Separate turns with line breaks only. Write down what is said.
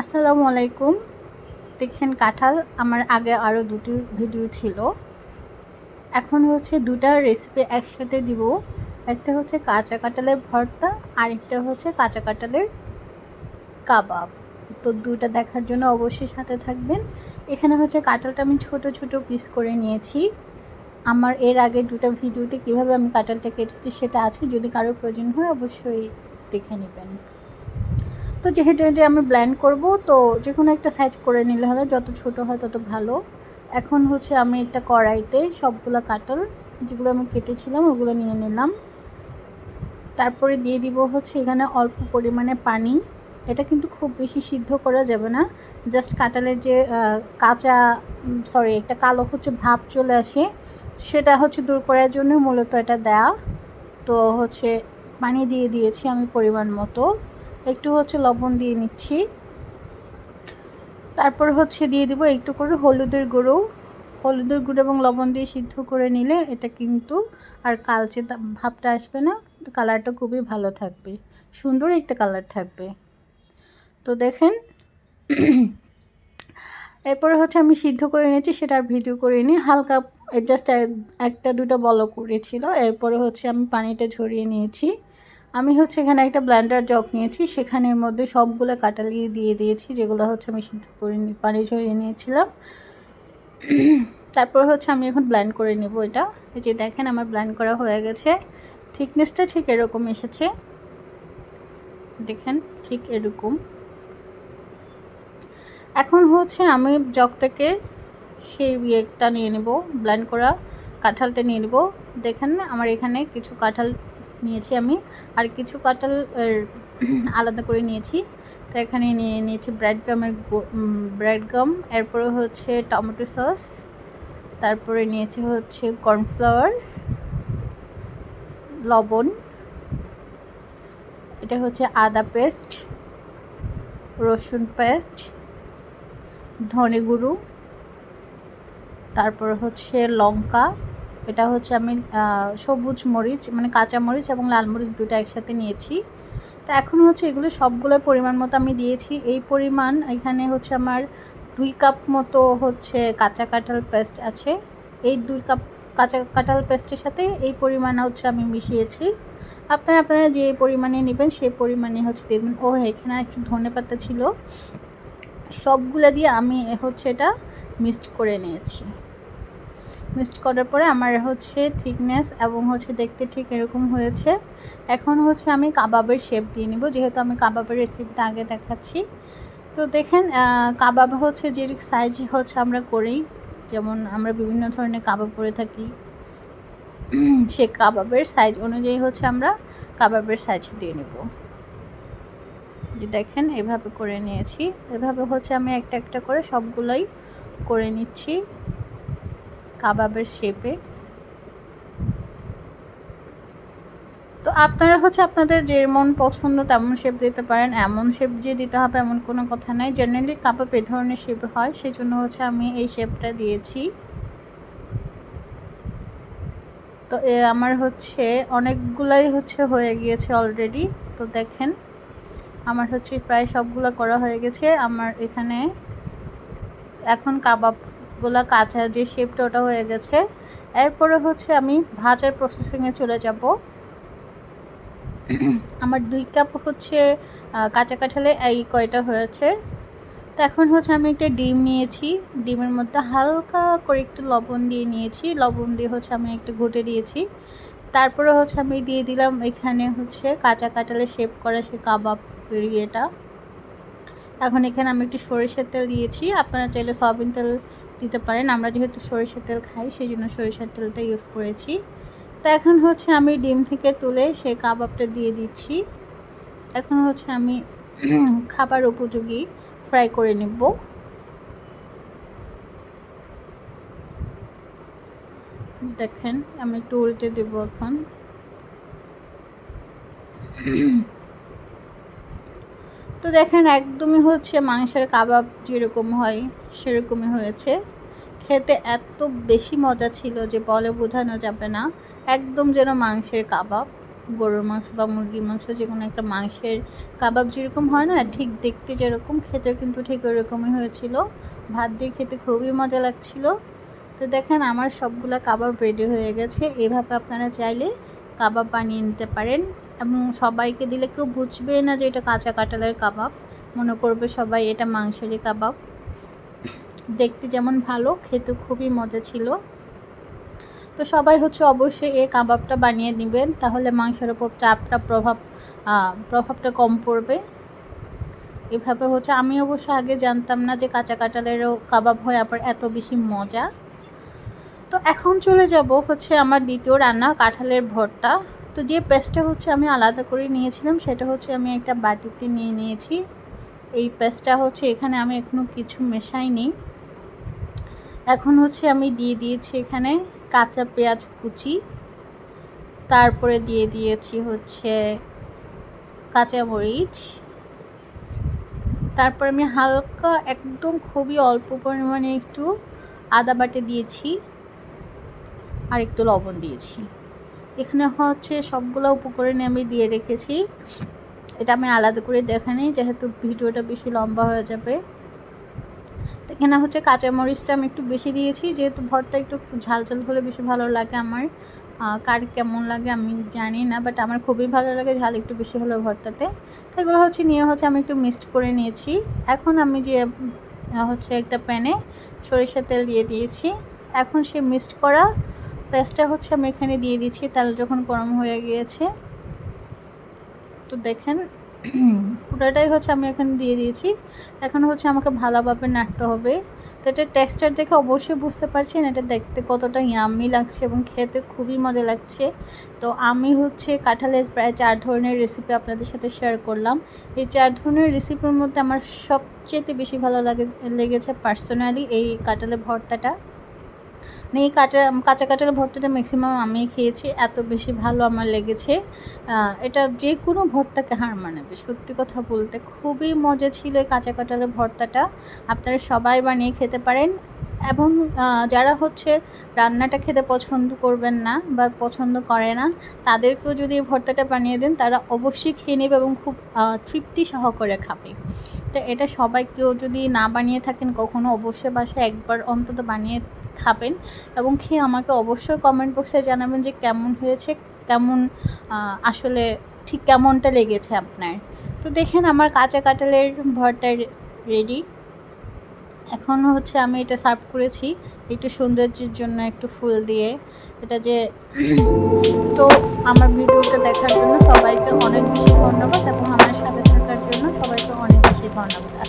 আসসালামু আলাইকুম। দেখেন কাঁঠাল আমার আগে আরও দুটি ভিডিও ছিল। এখন হচ্ছে দুটা রেসিপি একসাথে দিব। একটা হচ্ছে কাঁচা কাঁঠালের ভর্তা আর একটা হচ্ছে কাঁচা কাঁঠালের কাবাব। তো দুটা দেখার জন্য অবশ্যই সাথে থাকবেন। এখানে হচ্ছে কাঁঠালটা আমি ছোট ছোট পিস করে নিয়েছি। আমার এর আগে দুটো ভিডিওতে কীভাবে আমি কাঁঠালটা কেটেছি সেটা আছে। যদি কারোর প্রয়োজন হয় অবশ্যই দেখে নেবেন। তো যেহেতু এটা আমি ব্ল্যান্ড করব, তো যে কোনো একটা সাইজ করে নিলে হলো যত ছোট হয় তত ভালো। এখন হচ্ছে আমি একটা কড়াইতে সবগুলো কাটল যেগুলো আমি কেটেছিলাম ওগুলো নিয়ে নিলাম। তারপরে দিয়ে দিব হচ্ছে এখানে অল্প পরিমাণে পানি। এটা কিন্তু খুব বেশি সিদ্ধ করা যাবে না। জাস্ট কাঁঠালের যে কাঁচা সরি একটা কালো হচ্ছে ভাব চলে আসে, সেটা হচ্ছে দূর করার জন্য মূলত এটা দেয়া। তো হচ্ছে পানি দিয়ে দিয়েছি আমি পরিমাণ মতো। একটু হচ্ছে লবণ দিয়ে নিচ্ছি। তারপর হচ্ছে দিয়ে দিব একটু করে হলুদের গুঁড়ো। হলুদের গুঁড়ো এবং লবণ দিয়ে সিদ্ধ করে নিলে এটা কিন্তু আর কালচে ভাবটা আসবে না। কালারটা খুবই ভালো থাকবে। সুন্দর একটা কালার থাকবে। তো দেখেন, এরপরে হচ্ছে আমি সিদ্ধ করে নিয়েছি, সেটা আর ভিডিও করে নিই হালকা জাস্ট একটা দুটো বলো করেছিল এরপরে হচ্ছে আমি পানিটা ঝরিয়ে নিয়েছি। আমি হচ্ছে এখানে একটা ব্ল্যান্ডার জগ নিয়েছি, সেখানের মধ্যে সবগুলো কাটালিয়ে দিয়ে দিয়েছি, যেগুলো হচ্ছে আমি সিদ্ধ করে পানি ঝরিয়ে নিয়েছিলাম। তারপর হচ্ছে আমি এখন ব্ল্যান্ড করে নেব এটা। এই যে দেখেন আমার ব্ল্যান্ড করা হয়ে গেছে। থিকনেসটা ঠিক এরকম এসেছে। দেখেন ঠিক এরকম। এখন হচ্ছে আমি জগ থেকে সেই ইয়েটা নিয়ে নেব ব্ল্যান্ড করা কাঁঠালটা নিয়ে নেব। দেখেন আমার এখানে কিছু কাঁঠাল নিয়েছি আমি। আর কিছু কাঁঠাল আলাদা করে নিয়েছি। তো এখানে নিয়ে নিয়েছি ব্রেড গামের ব্রেড গাম এরপরে হচ্ছে টমেটো সস তারপরে নিয়েছি হচ্ছে কর্নফ্লাওয়ার লবণ, এটা হচ্ছে আদা পেস্ট রসুন পেস্ট ধনে গুঁড়ো, তারপর হচ্ছে লঙ্কা এটা হচ্ছে আমি সবুজ মরিচ মানে কাঁচা মরিচ এবং লাল মরিচ দুটো একসাথে নিয়েছি। তো এখন হচ্ছে এগুলো সবগুলোর পরিমাণ মতো আমি দিয়েছি। এই পরিমাণ এখানে হচ্ছে আমার দুই কাপ মতো হচ্ছে কাঁচা কাঁঠাল পেস্ট আছে। এই দুই কাপ কাঁচা কাঁঠাল পেস্টের সাথে এই পরিমাণ হচ্ছে আমি মিশিয়েছি। আপনারা আপনারা যে পরিমাণে নেবেন সেই পরিমাণে হচ্ছে দেবেন। ও এখানে একটু ধনে পাতা ছিল। সবগুলো দিয়ে আমি হচ্ছে এটা মিক্সড করে নিয়েছি। মিক্সড করার পরে আমার হচ্ছে থিকনেস এবং হচ্ছে দেখতে ঠিক এরকম হয়েছে। এখন হচ্ছে আমি কাবাবের শেপ দিয়ে নিব, যেহেতু আমি কাবাবের রেসিপিটা আগে দেখাচ্ছি। তো দেখেন কাবাব হচ্ছে যে সাইজ হচ্ছে আমরা করি যেমন আমরা বিভিন্ন ধরনের কাবাব করে থাকি। সে কাবাবের সাইজ অনুযায়ী হচ্ছে আমরা কাবাবের সাইজ দিয়ে নেব। যে দেখেন, এভাবে করে নিয়েছি। এভাবে হচ্ছে আমি একটা একটা করে সবগুলোই করে নিচ্ছি। কাবাবের শেপে তো আপনারা হচ্ছে আপনাদের যেমন পছন্দ তেমন শেপ দিতে পারেন, এমন শেপ যে দিতে হবে এমন কোনো কথা নাই। জেনারেলি কাবাব এ ধরনের শেপ হয় সেই জন্য হচ্ছে আমি এই শেপটা দিয়েছি। তো আমার হচ্ছে অনেকগুলাই হচ্ছে হয়ে গিয়েছে অলরেডি তো দেখেন। আমার হচ্ছে প্রায় সবগুলো করা হয়ে গেছে। আমার এখানে এখন কাবাব গুলা কাঁচা যে শেপটা ওটা হয়ে গেছে। এরপরে হচ্ছে আমি ভাজার প্রসেসিংয়ে চলে যাব। আমার দুই কাপ হচ্ছে কাঁচা কাঁঠালে এই কয়টা হয়েছে। তো এখন হচ্ছে আমি একটা ডিম নিয়েছি। ডিমের মধ্যে হালকা করে একটু লবণ দিয়ে নিয়েছি। লবণ দিয়ে হচ্ছে আমি একটু ঘুটে দিয়েছি। তারপরে হচ্ছে আমি দিয়ে দিলাম এখানে হচ্ছে কাঁচা কাঁঠালে শেপ করা সে কাবাব ইয়েটা এখন এখানে আমি একটু সরিষার তেল দিয়েছি। আপনারা চাইলে সয়াবিন তেল দিতে পারেন। আমরা যেহেতু সরিষার তেল খাই সেই জন্য সরিষার তেলটা ইউজ করেছি। তো এখন হচ্ছে আমি ডিম থেকে তুলে সে কাবাবটা দিয়ে দিচ্ছি। এখন হচ্ছে আমি খাবার উপযোগী ফ্রাই করে নিব। দেখেন, আমি একটু উল্টে দেব এখন। তো দেখেন একদমই হচ্ছে মাংসের কাবাব যেরকম হয়, সেরকমই হয়েছে। খেতে এত বেশি মজা ছিল যে বলে বোঝানো যাবে না। একদম যেন মাংসের কাবাব, গরুর মাংস বা মুরগির মাংস যে কোনো একটা মাংসের কাবাব যেরকম হয় না, ঠিক দেখতে যেরকম খেতে কিন্তু ঠিক ওরকমই হয়েছিল। ভাত দিয়ে খেতে খুবই মজা লাগছিল। তো দেখেন আমার সবগুলো কাবাব রেডি হয়ে গেছে। এভাবে আপনারা চাইলে কাবাব বানিয়ে নিতে পারেন। এবং সবাইকে দিলে কেউ বুঝবে না যে এটা কাঁচা কাঁঠালের কাবাব। মনে করবে সবাই এটা মাংসেরই কাবাব। দেখতে যেমন ভালো, খেতে খুবই মজা ছিল। তো সবাই হচ্ছে অবশ্যই এই কাবাবটা বানিয়ে নেবেন, তাহলে মাংসের ওপর চাপটা প্রভাব প্রভাবটা কম পড়বে। এভাবে হচ্ছে আমি অবশ্য আগে জানতাম না যে কাঁচা কাঁঠালেরও কাবাব হয়, আবার এত বেশি মজা। তো এখন চলে যাব হচ্ছে আমার দ্বিতীয় রান্না, কাঁঠালের ভর্তা। তো যে পেস্টটা হচ্ছে আমি আলাদা করে নিয়েছিলাম, সেটা হচ্ছে আমি একটা বাটিতে নিয়ে নিয়েছি। এই পেস্টটা হচ্ছে এখানে আমি এখনও কিছু মেশাইনি। এখন হচ্ছে আমি দিয়ে দিয়েছি এখানে কাঁচা পেঁয়াজ কুচি। তারপরে দিয়ে দিয়েছি হচ্ছে কাঁচা মরিচ। তারপর আমি হালকা একদম খুবই অল্প পরিমাণে একটু আদা বাটে দিয়েছি। আর একটু লবণ দিয়েছি। এখানে হচ্ছে সবগুলো উপকরণে আমি দিয়ে রেখেছি। এটা আমি আলাদা করে দেখানি, যেহেতু ভিডিওটা বেশি লম্বা হয়ে যাবে। এখানে হচ্ছে কাঁচামরিচটা আমি একটু বেশি দিয়েছি, যেহেতু ভরটা একটু ঝাল ঝাল হলে বেশি ভালো লাগে আমার। কার কেমন লাগে আমি জানি না বাট আমার খুবই ভালো লাগে ঝাল একটু বেশি হলো ভর্তাতে। তো এগুলো হচ্ছে নিয়ে হচ্ছে আমি একটু মিক্সড করে নিয়েছি। এখন আমি যে হচ্ছে একটা প্যানে সরিষার তেল দিয়ে দিয়েছি। এখন সে মিক্সড করা পেস্টটা হচ্ছে আমি এখানে দিয়ে দিচ্ছি, তেল যখন গরম হয়ে গিয়েছে। তো দেখেন, পুরোটাই হচ্ছে আমি এখানে দিয়ে দিয়েছি। এখন হচ্ছে আমাকে ভালোভাবে নাড়তে হবে। তো এটা টেক্সচার দেখে অবশ্যই বুঝতে পারছেন, এটা দেখতে কতটা ইয়াম্মি লাগছে এবং খেতে খুবই মজা লাগছে। তো আমি হচ্ছে কাঁঠালের প্রায় চার ধরনের রেসিপি আপনাদের সাথে শেয়ার করলাম। এই চার ধরনের রেসিপির মধ্যে আমার সবচেয়ে বেশি ভালো লাগে, লেগেছে পার্সোনালি এই কাঁঠালের ভর্তাটা। মানে এই কাঁচা কাঁচা কাঁঠাল ভর্তাটা ম্যাক্সিমাম আমি খেয়েছি, এত বেশি ভালো আমার লেগেছে। এটা যে কোনো ভর্তাকে হার মানাবে, সত্যি কথা বলতে খুবই মজা ছিল এই কাঁচা কাঁঠালের ভর্তাটা। আপনারা সবাই বানিয়ে খেতে পারেন। এবং যারা হচ্ছে রান্নাটা খেতে পছন্দ করবেন না বা পছন্দ করে না, তাদেরকেও যদি এই ভর্তাটা বানিয়ে দেন, তারা অবশ্যই খেয়ে নেবে এবং খুব তৃপ্তি সহকারে খাবে। তো এটা সবাই কেউ যদি না বানিয়ে থাকেন, কখনো অবশ্যই বাসায় একবার অন্তত বানিয়ে খাবেন এবং খেয়ে আমাকে অবশ্যই কমেন্ট বক্সে জানাবেন যে কেমন হয়েছে, কেমন আসলে ঠিক কেমনটা লেগেছে আপনার। তো দেখেন আমার কাঁচা কাঁঠালের ভরটা রেডি এখন হচ্ছে আমি এটা সার্ভ করেছি একটু সৌন্দর্যের জন্য একটু ফুল দিয়ে। এটা যে তো আমার ভিডিওটা দেখার জন্য সবাইকে অনেক বেশি ধন্যবাদ এবং আমার সাথে থাকার জন্য সবাইকে অনেক বেশি ধন্যবাদ।